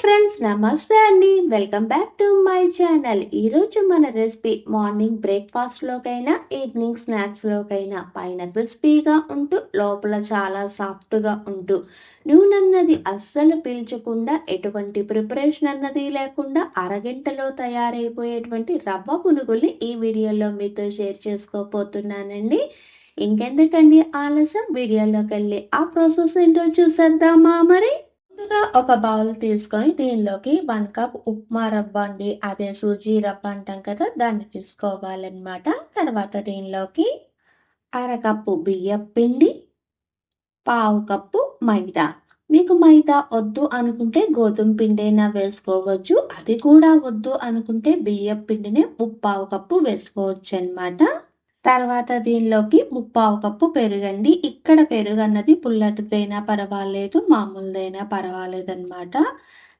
Friends నమస్తే అండి. Welcome back to my channel. ఈరోజు మన రెసిపీ మార్నింగ్ బ్రేక్ఫాస్ట్లోకైనా ఈవినింగ్ స్నాక్స్లోకైనా పైన క్రిస్పీగా ఉంటూ లోపల చాలా సాఫ్ట్గా ఉంటూ నూనె అన్నది అస్సలు పీల్చకుండా ఎటువంటి ప్రిపరేషన్ అన్నది లేకుండా అరగంటలో తయారైపోయేటువంటి రవ్వ పునుగుల్ని ఈ వీడియోలో మీతో షేర్ చేసుకోబోతున్నానండి. ఇంకెందుకండి ఆలస్యం? వీడియోలోకి వెళ్ళి ఆ ప్రాసెస్ ఏంటో చూసేద్దామా మరి? ముందుగా ఒక బౌల్ తీసుకొని దీనిలోకి వన్ కప్ ఉప్మా రవ్వ అండి. అదే సూజీ రవ్వ అంటాం కదా దాన్ని తీసుకోవాలన్నమాట. తర్వాత దీనిలోకి అరకప్పు బియ్యం పిండి పావు కప్పు మైదా. మీకు మైదా వద్దు అనుకుంటే గోధుమ పిండైనా వేసుకోవచ్చు. అది కూడా వద్దు అనుకుంటే బియ్యం పిండినే ముప్పావు కప్పు వేసుకోవచ్చు అనమాట తర్వాత దీనిలోకి ముప్పావు కప్పు పెరుగండి. ఇక్కడ పెరుగు అన్నది పుల్లటిదైనా పర్వాలేదు మామూలుదైనా పర్వాలేదు అనమాట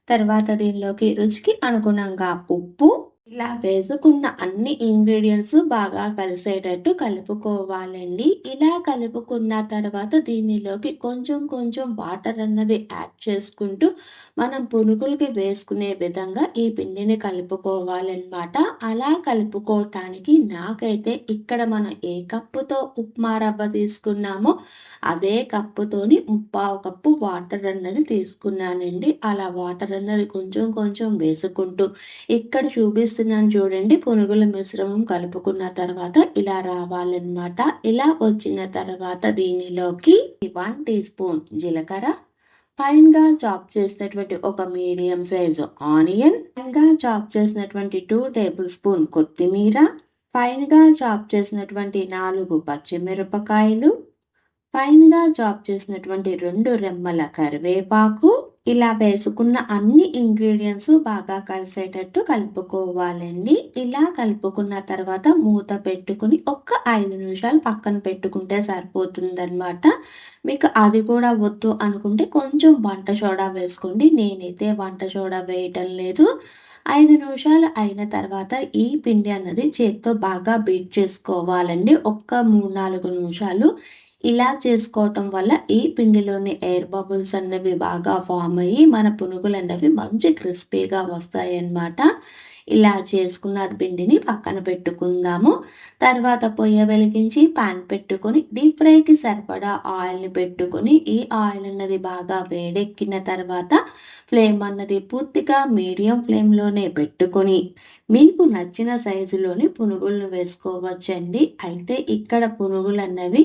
తర్వాత దీనిలోకి రుచికి అనుగుణంగా ఉప్పు ఇలా వేసుకున్న అన్ని ఇంగ్రీడియంట్స్ బాగా కలిసేటట్టు కలుపుకోవాలండి. ఇలా కలుపుకున్న తర్వాత దీనిలోకి కొంచెం కొంచెం వాటర్ అన్నది యాడ్ చేసుకుంటూ మనం పునుగులకి వేసుకునే విధంగా ఈ పిండిని కలుపుకోవాలన్నమాట. అలా కలుపుకోవటానికి నాకైతే ఇక్కడ మనం ఏ కప్పుతో ఉప్మా రవ్వ తీసుకున్నామో అదే కప్పుతోని ముప్పావు కప్పు వాటర్ అన్నది తీసుకున్నానండి. అలా వాటర్ అన్నది కొంచెం కొంచెం వేసుకుంటూ ఇక్కడ చూపిస్తూ చేస్తున్నాను చూడండి. పునుగుల మిశ్రమం కలుపుకున్న తర్వాత ఇలా రావాలన్నమాట. ఇలా వచ్చిన తర్వాత దీనిలోకి వన్ టీ స్పూన్ జీలకర్ర ఫైన్గా చాప్ చేసినటువంటి ఒక మీడియం సైజు ఆనియన్ ఫైన్గా చాప్ చేసినటువంటి టూ టేబుల్ స్పూన్ కొత్తిమీర ఫైన్గా చాప్ చేసినటువంటి నాలుగు పచ్చిమిరపకాయలు ఫైన్గా చాప్ చేసినటువంటి రెండు రెమ్మల కరివేపాకు ఇలా వేసుకున్న అన్ని ఇంగ్రీడియంట్స్ బాగా కలిసేటట్టు కలుపుకోవాలండి. ఇలా కలుపుకున్న తర్వాత మూత పెట్టుకుని ఒక్క ఐదు నిమిషాలు పక్కన పెట్టుకుంటే సరిపోతుందనమాట మీకు అది కూడా వద్దు అనుకుంటే కొంచెం వంట సోడా వేసుకోండి. నేనైతే వంట సోడా వేయటం లేదు. ఐదు నిమిషాలు అయిన తర్వాత ఈ పిండి అన్నది చేత్తో బాగా బీట్ చేసుకోవాలండి. ఒక్క మూడు నాలుగు నిమిషాలు ఇలా చేసుకోవటం వల్ల ఈ పిండిలోని ఎయిర్ బబుల్స్ అన్నవి బాగా ఫామ్ అయ్యి మన పునుగులు అన్నవి మంచి క్రిస్పీగా వస్తాయి అన్నమాట ఇలా చేసుకున్న పిండిని పక్కన పెట్టుకుందాము. తర్వాత పొయ్య వెలిగించి పాన్ పెట్టుకొని డీప్ ఫ్రైకి సరిపడా ఆయిల్ని పెట్టుకొని ఈ ఆయిల్ అన్నది బాగా వేడెక్కిన తర్వాత ఫ్లేమ్ అన్నది పూర్తిగా మీడియం ఫ్లేమ్లోనే పెట్టుకొని మీకు నచ్చిన సైజులోని పునుగులను వేసుకోవచ్చండి. అయితే ఇక్కడ పునుగులు అన్నవి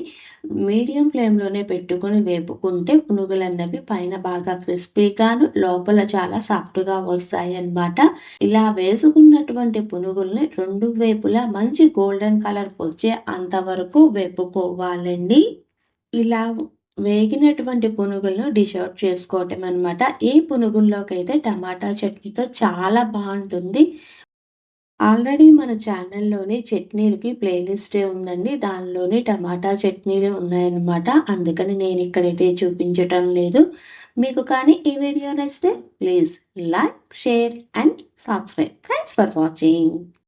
మీడియం ఫ్లేమ్లోనే పెట్టుకొని వేపుకుంటే పునుగులు అన్నవి పైన బాగా క్రిస్పీగాను లోపల చాలా సాఫ్ట్గా వస్తాయి అన్నమాట ఇలా వేసుకున్నటువంటి పునుగుల్ని రెండు వైపులా మంచి గోల్డెన్ కలర్ వచ్చే అంతవరకు వేపుకోవాలండి. ఇలా వేగినటువంటి పునుగులను డిష్ అవుట్ చేసుకోవటం అనమాట ఈ పునుగుల్లోకి అయితే టమాటా చట్నీతో చాలా బాగుంటుంది. ఆల్రెడీ మన ఛానల్లోని చట్నీలకి ప్లేలిస్టే ఉందండి. దానిలోని టమాటా చట్నీలు ఉన్నాయన్నమాట. అందుకని నేను ఇక్కడైతే చూపించటం లేదు. మీకు కానీ ఈ వీడియో నచ్చితే please like share and subscribe. Thanks for watching